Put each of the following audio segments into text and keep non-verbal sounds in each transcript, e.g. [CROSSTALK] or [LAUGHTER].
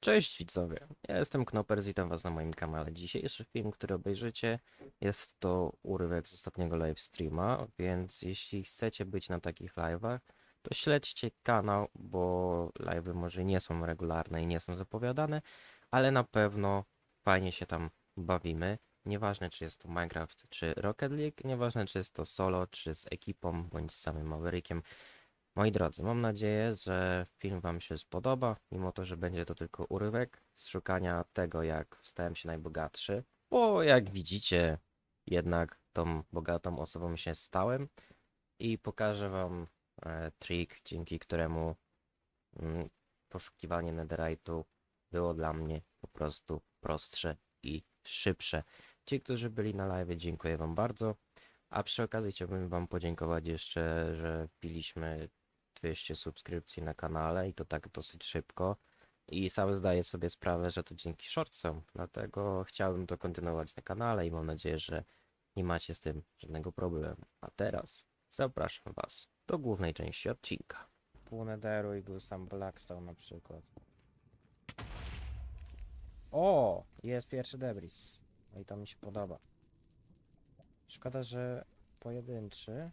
Cześć widzowie, ja jestem Knopers, witam was na moim kanale. Dzisiejszy film, który obejrzycie, jest to urywek z ostatniego livestreama, więc jeśli chcecie być na takich live'ach, to śledźcie kanał, bo live'y może nie są regularne i nie są zapowiadane, ale na pewno fajnie się tam bawimy. Nieważne czy jest to Minecraft czy Rocket League, nieważne czy jest to solo, czy z ekipą, bądź z samym Maverickiem. Moi drodzy, mam nadzieję, że film Wam się spodoba, mimo to, że będzie to tylko urywek z szukania tego, jak stałem się najbogatszy, bo jak widzicie, jednak tą bogatą osobą się stałem i pokażę Wam e, trik, dzięki któremu mm, poszukiwanie netherite'u było dla mnie po prostu prostsze i szybsze. Ci, którzy byli na live, dziękuję Wam bardzo. A przy okazji chciałbym Wam podziękować jeszcze, że wbiliśmy 200 subskrypcji na kanale i to tak dosyć szybko. I sam zdaję sobie sprawę, że to dzięki shortsom, dlatego chciałbym to kontynuować na kanale i mam nadzieję, że nie macie z tym żadnego problemu. A teraz zapraszam Was do głównej części odcinka. Pół Netheru i był sam Blackstone na przykład. O! Jest pierwszy debris. No i to mi się podoba. Szkoda, że pojedynczy.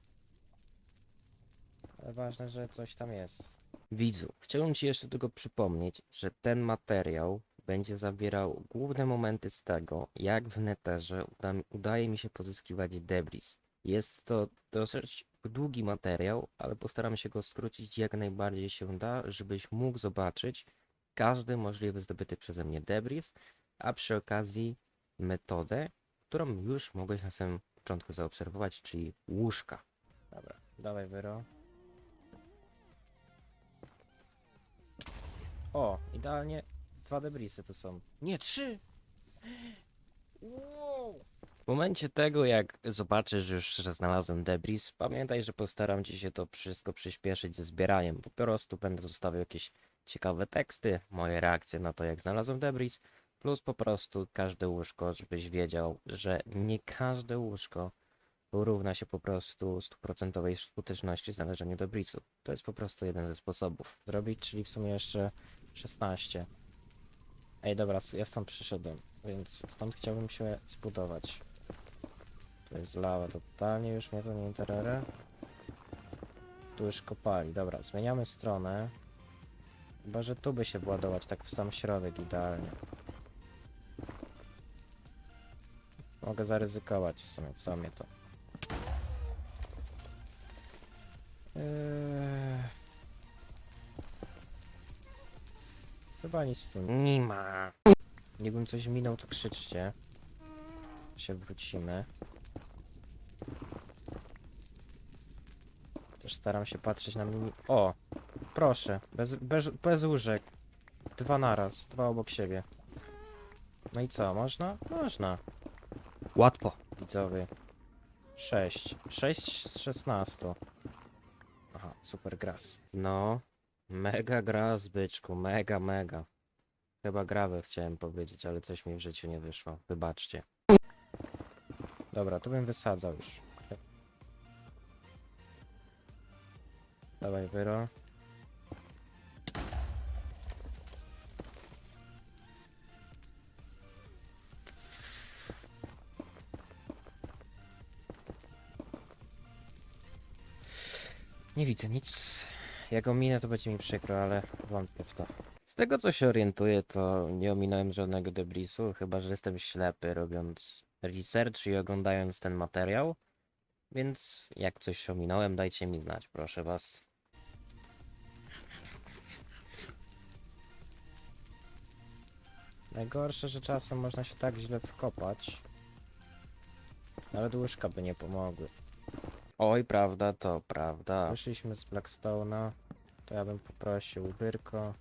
Ale ważne, że coś tam jest. Widzu, chciałbym Ci jeszcze tylko przypomnieć, że ten materiał będzie zawierał główne momenty z tego, jak w neterze uda, udaje mi się pozyskiwać debris. Jest to dosyć długi materiał, ale postaram się go skrócić jak najbardziej się da, żebyś mógł zobaczyć każdy możliwy zdobyty przeze mnie debris, a przy okazji metodę, którą już mogłeś na samym początku zaobserwować, czyli łóżka. Dobra, dawaj wyro. O, idealnie dwa debrisy tu są. Nie, trzy! Wow. W momencie tego, jak zobaczysz już, że znalazłem debris, pamiętaj, że postaram ci się to wszystko przyspieszyć ze zbieraniem. Po prostu będę zostawiał jakieś ciekawe teksty, moje reakcje na to, jak znalazłem debris, plus po prostu każde łóżko, żebyś wiedział, że nie każde łóżko równa się po prostu stuprocentowej skuteczności znalezieniu debrisu. To jest po prostu jeden ze sposobów zrobić, czyli w sumie jeszcze 16. Ej, dobra, ja stąd przyszedłem, więc stąd chciałbym się zbudować. To jest lawa, totalnie już mnie to nie interesuje. Tu już kopali, dobra, zmieniamy stronę. Chyba, że tu by się władować, tak w sam środek idealnie. Mogę zaryzykować w sumie, co mnie to. Chyba nic tu nie ma. Jakbym coś minął, to krzyczcie. Się wrócimy. Też staram się patrzeć na mini... O! Proszę, bez, bez, bez łóżek. Dwa naraz, dwa obok siebie. No i co, można? Można. Łatwo. Widzowie. 6. 6 z 16. Aha, super gras. No, mega gras, byczku, mega, mega. Chyba grawę chciałem powiedzieć, ale coś mi w życiu nie wyszło. Wybaczcie. Dobra, tu bym wysadzał już. Dawaj, wyro. Nie widzę nic. Jak ominę, to będzie mi przykro, ale wątpię w to. Z tego co się orientuję, to nie ominąłem żadnego debrisu, chyba że jestem ślepy robiąc research i oglądając ten materiał. Więc jak coś ominąłem, dajcie mi znać, proszę was. Najgorsze, że czasem można się tak źle wkopać. Nawet łyżka by nie pomogły. Oj, prawda, to prawda. Wyszliśmy z Blackstone'a. To ja bym poprosił wyrko.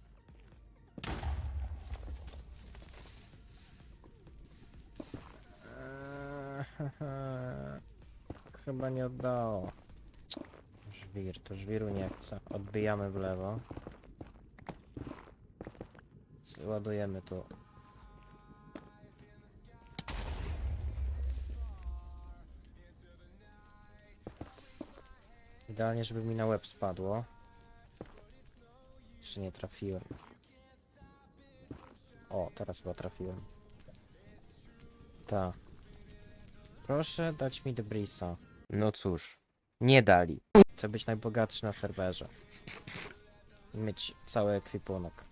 Eee, [LAUGHS] Chyba nie oddało. Żwir, to żwiru nie chce. Odbijamy w lewo. Ładujemy tu. Idealnie, żeby mi na łeb spadło. Jeszcze nie trafiłem. O, teraz chyba trafiłem. Ta. Proszę dać mi debrisa. No cóż, nie dali. Chcę być najbogatszy na serwerze. I mieć cały ekwipunek.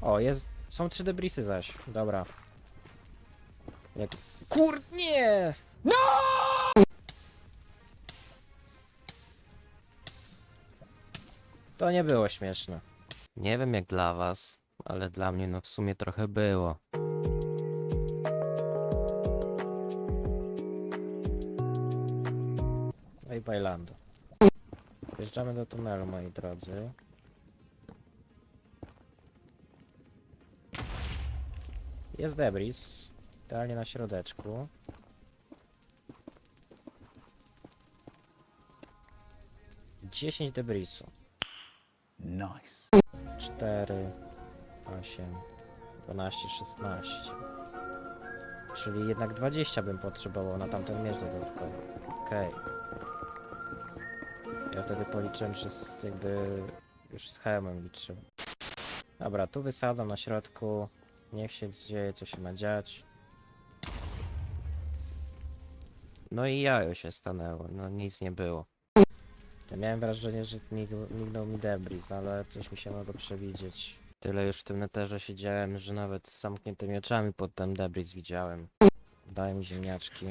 O, jest. Są trzy debrisy zaś. Dobra. Jak. Kur... nie! To nie było śmieszne. Nie wiem jak dla was, ale dla mnie no w sumie trochę było. No i Bailando. Wjeżdżamy do tunelu, moi drodzy. Jest debris. Idealnie na środeczku. Dziesięć debrisu. Nice. 4, 8, 12, 16. Czyli jednak 20 bym potrzebował na tamten miecz dodatkowy. Okej. Ja wtedy policzyłem przez jakby już z hełmem liczyłem. Dobra, tu wysadzam na środku. Niech się dzieje co się ma dziać. No i jajo się stanęło, no nic nie było. Ja miałem wrażenie, że mig- mignął mi debris, ale coś mi się mogło przewidzieć. Tyle już w tym neterze siedziałem, że nawet z zamkniętymi oczami pod ten debris widziałem. Dałem ziemniaczki,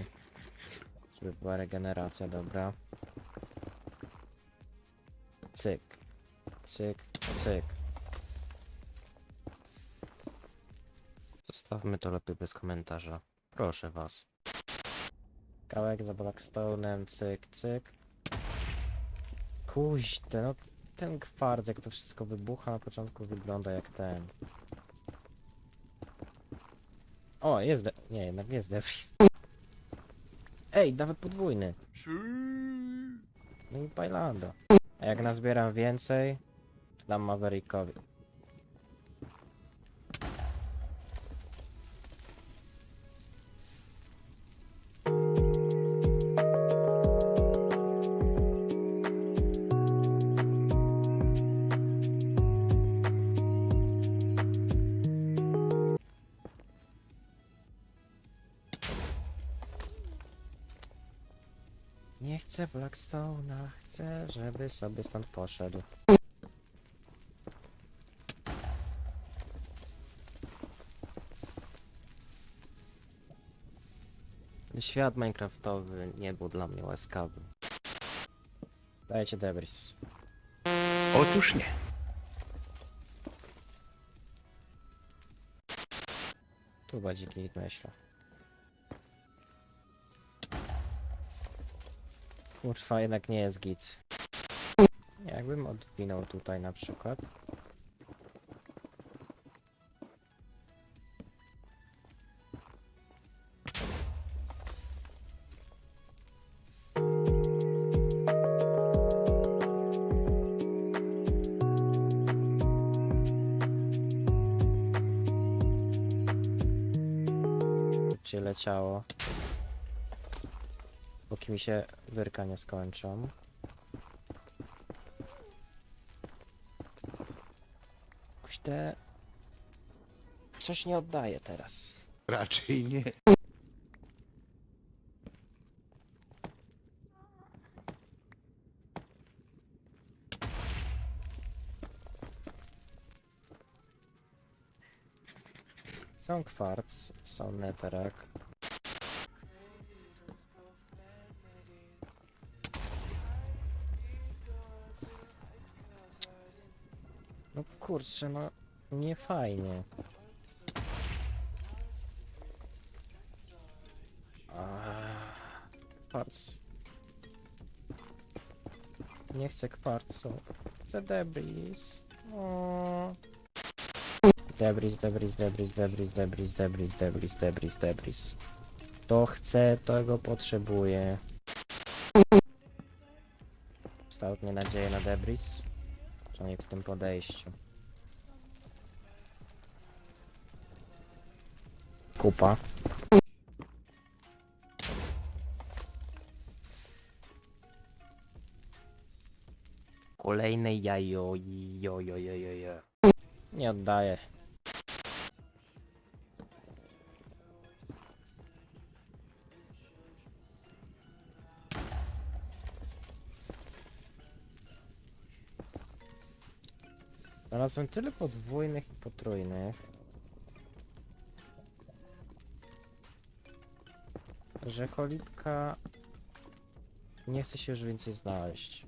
żeby była regeneracja dobra. Cyk, cyk, cyk. Zostawmy to lepiej bez komentarza. Proszę was. Kawałek za Blackstone'em, cyk, cyk. Kuźte, no ten kwarc, jak to wszystko wybucha na początku wygląda jak ten. O, jest de... Nie, jednak nie jest debris. Ej, nawet podwójny. No i Bailando. A jak nazbieram więcej, to dam Maverickowi. Nie chcę Blackstone'a, chcę, żeby sobie stąd poszedł. Świat minecraftowy nie był dla mnie łaskawy. Dajcie debris. Otóż nie. Tu będzie git, myślę. Kurwa, jednak nie jest git. Jakbym odwinął tutaj na przykład. Leciało. Póki mi się wyrka nie skończą. Kuźte... Coś nie oddaje teraz. Raczej nie. Są kwarc, są netherrack. Kurczę, no nie fajnie. Kwarc. Nie chcę kwarcu. Chcę debris. O. Debris, debris, debris, debris, debris, debris, debris, debris, debris. To chce, tego potrzebuje. Kształtnie nadzieję na debris. Przynajmniej w tym podejściu. kupa. Kolejne jajo, jo, jo, jo, jo, jo. Nie oddaję. Znalazłem tyle podwójnych i potrójnych. Że cholipka nie chce się już więcej znaleźć.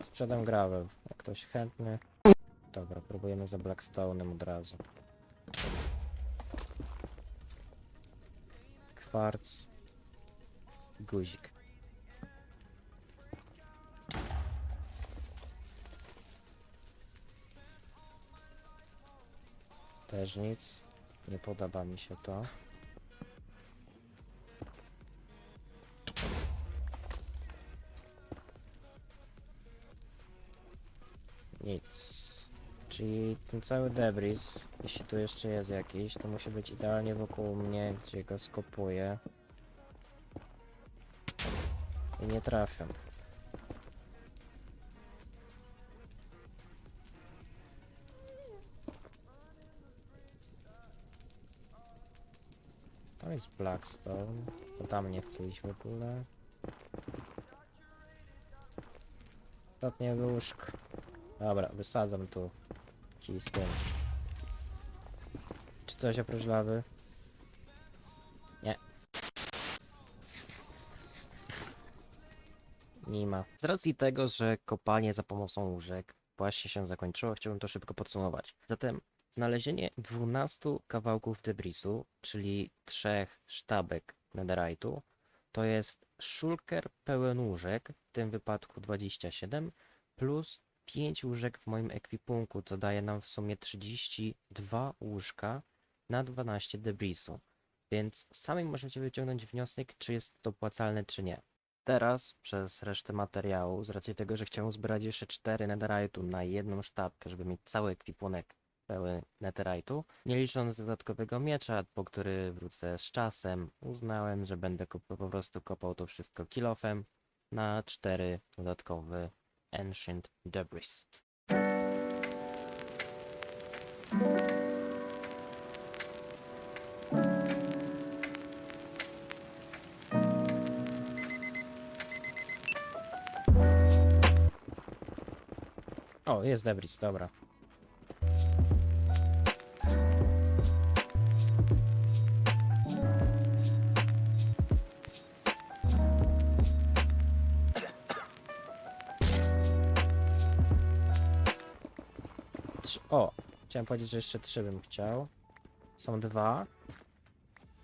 Sprzedam gravel. Jak ktoś chętny. Dobra, próbujemy za Blackstone'em od razu. Kwarc. Guzik. Też nic. Nie podoba mi się to. Nic. Czyli ten cały debris, jeśli tu jeszcze jest jakiś, to musi być idealnie wokół mnie, gdzie go skopuję. I nie trafiam. Blackstone. To tam nie chcę iść w ogóle. Ostatnie łóżko. Dobra, wysadzam tu. Ci z tym. Czy coś oprócz lawy? Nie. Nie ma. Z racji tego, że kopanie za pomocą łóżek właśnie się zakończyło, chciałbym to szybko podsumować. Zatem znalezienie 12 kawałków debrisu, czyli trzech sztabek netherite'u, to jest szulker pełen łóżek, w tym wypadku 27, plus 5 łóżek w moim ekwipunku, co daje nam w sumie 32 łóżka na 12 debrisu. Więc sami możecie wyciągnąć wniosek, czy jest to opłacalne, czy nie. Teraz, przez resztę materiału, z racji tego, że chciałem zbierać jeszcze 4 netherite'u na jedną sztabkę, żeby mieć cały ekwipunek pełen netherite'u, nie licząc dodatkowego miecza, po który wrócę z czasem, uznałem, że będę po prostu kopał to wszystko kilofem na 4 dodatkowe Ancient Debris. O, jest debris, dobra. Chciałem powiedzieć, że jeszcze trzy bym chciał. Są dwa.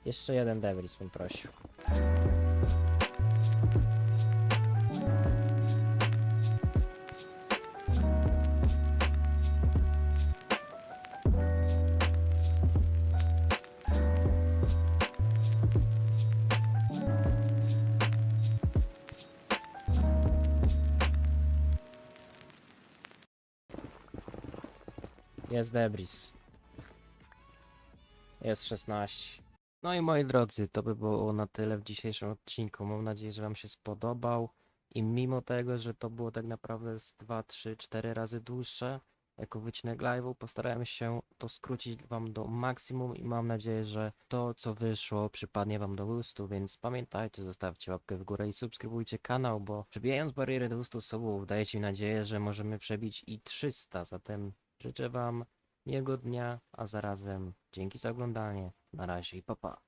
Jeszcze jeden debris bym prosił. Jest debris. Jest 16. No i moi drodzy, to by było na tyle w dzisiejszym odcinku. Mam nadzieję, że Wam się spodobał. I mimo tego, że to było tak naprawdę z 2, 3, 4 razy dłuższe, jako wycinek live'u, postarałem się to skrócić Wam do maksimum i mam nadzieję, że to, co wyszło, przypadnie Wam do gustu, więc pamiętajcie, zostawcie łapkę w górę i subskrybujcie kanał, bo przebijając barierę do 200 subów, dajecie mi nadzieję, że możemy przebić i 300, zatem życzę Wam miłego dnia, a zarazem dzięki za oglądanie. Na razie i pa pa.